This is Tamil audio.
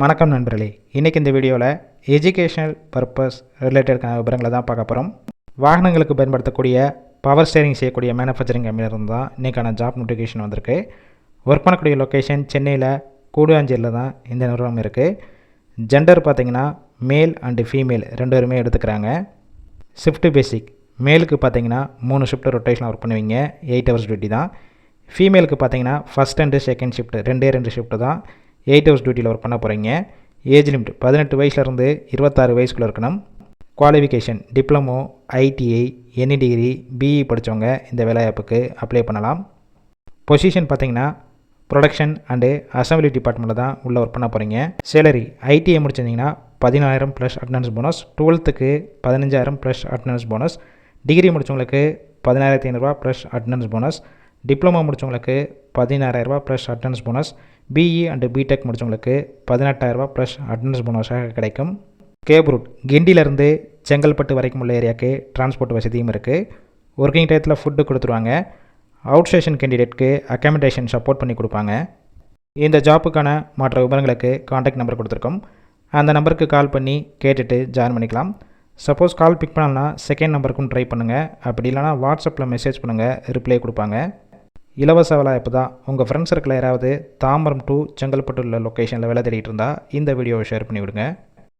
வணக்கம் நண்பர்களே. இன்றைக்கி இந்த வீடியோவில் எஜுகேஷனல் பர்பஸ் ரிலேட்டடான விவரங்களை தான் பார்க்க போகிறோம் வாகனங்களுக்கு பயன்படுத்தக்கூடிய பவர் ஸ்டேரிங் செய்யக்கூடிய மேனுஃபேக்சரிங் கம்பெனியிலிருந்து தான் இன்றைக்கான ஜாப் நோட்டிஃபிகேஷன் வந்திருக்கு. ஒர்க் பண்ணக்கூடிய லொக்கேஷன் சென்னையில் கூடுவாஞ்சேரியில் தான் இந்த நிறுவனம் இருக்குது ஜெண்டர் பார்த்தீங்கன்னா மேல் அண்டு ஃபீமேல் ரெண்டு பேருமே எடுத்துக்கிறாங்க. ஷிஃப்ட் பேசிக் மேலுக்கு பார்த்தீங்கன்னா மூணு ஷிஃப்ட் ரொட்டேஷன் ஒர்க் பண்ணுவீங்க. எயிட் ஹவர்ஸ் டியூட்டி தான். ஃபீமேலுக்கு பார்த்தீங்கன்னா ஃபஸ்ட் அண்டு செகண்ட் ஷிஃப்ட் ரெண்டே ரெண்டு ஷிஃப்ட்டு தான். எயிட் ஹவர்ஸ் டியூட்டியில் ஒர்க் பண்ண போகிறீங்க ஏஜ் லிமிட் பதினெட்டு வயசுலேருந்து இருபத்தாறு வயசுக்குள்ளே இருக்கணும். Qualification diploma ITI any degree BE படித்தவங்க இந்த வேலைவாய்ப்புக்கு அப்ளை பண்ணலாம். பொசிஷன் பார்த்தீங்கன்னா ப்ரொடக்ஷன் அண்டு அசம்பிளி டிபார்ட்மெண்ட்டில் தான் உள்ளே ஒர்க் பண்ண போகிறீங்க சேலரி ஐடிஐ முடிச்சிருந்தீங்கன்னா பதினாயிரம் ப்ளஸ் அட்டனன்ஸ் போனஸ் டுவெல்த்துக்கு பதினஞ்சாயிரம் ப்ளஸ் அட்டனன்ஸ் போனஸ் டிகிரி முடித்தவங்களுக்கு பதினாயிரத்தி ஐநூறுரூவா ப்ளஸ் அட்டனன்ஸ் போனஸ் டிப்ளமோ முடித்தவங்களுக்கு பதினாறாயிரரூபா plus attendance bonus BE and BTech முடித்தவங்களுக்கு பதினெட்டாயிரரூபா ப்ளஸ் அட்டனன்ஸ் போனஸாக கிடைக்கும். கேப் ரூட் கிண்டியிலேருந்து செங்கல்பட்டு வரைக்கும் உள்ள ஏரியாவுக்கு டிரான்ஸ்போர்ட் வசதியும் இருக்குது ஒர்க்கிங் டயத்தில் ஃபுட்டு கொடுத்துருவாங்க. அவுட் ஸ்டேஷன் கேண்டிடேட்க்கு அக்காமடேஷன் சப்போர்ட் பண்ணி கொடுப்பாங்க. இந்த ஜாப்புக்கான மற்ற விவரங்களுக்கு காண்டாக்ட் நம்பர் கொடுத்துருக்கோம். அந்த நம்பருக்கு கால் பண்ணி கேட்டுட்டு ஜாயின் பண்ணிக்கலாம். சப்போஸ் கால் பிக் பண்ணலன்னா செகண்ட் நம்பருக்கும் ட்ரை பண்ணுங்கள் அப்படி இல்லைனா வாட்ஸ்அப்பில் மெசேஜ் பண்ணுங்கள் ரிப்ளை கொடுப்பாங்க. இலவச வேலை இப்போ தான் உங்கள் ஃப்ரெண்ட்ஸ் சர்க்கிள் யாராவது தாம்பரம் டு செங்கல்பட்டு உள்ள லொக்கேஷனில் வேலை தேடிட்டு இருந்தால் இந்த வீடியோவை ஷேர் பண்ணிவிடுங்க.